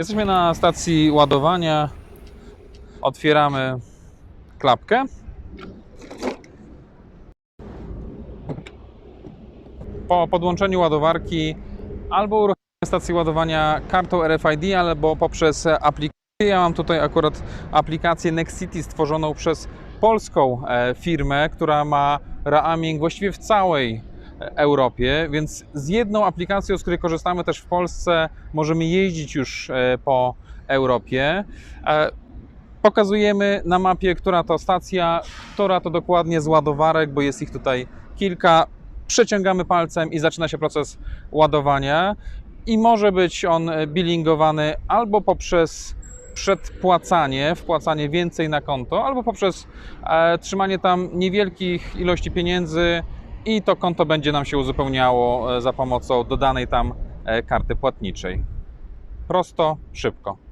Jesteśmy na stacji ładowania. Otwieramy klapkę. Po podłączeniu ładowarki albo uruchamiamy stację ładowania kartą RFID, albo poprzez aplikację. Ja mam tutaj akurat aplikację Nexity stworzoną przez polską e, firmę, która ma roaming właściwie w całej Europie, więc z jedną aplikacją, z której korzystamy też w Polsce, możemy jeździć już e, po Europie. E, Pokazujemy na mapie, która to stacja, która to dokładnie z ładowarek, bo jest ich tutaj kilka. Przeciągamy palcem i zaczyna się proces ładowania. I może być on billingowany albo poprzez przedpłacanie, wpłacanie więcej na konto, albo poprzez e, trzymanie tam niewielkich ilości pieniędzy i to konto będzie nam się uzupełniało e, za pomocą dodanej tam e, karty płatniczej. Prosto, szybko.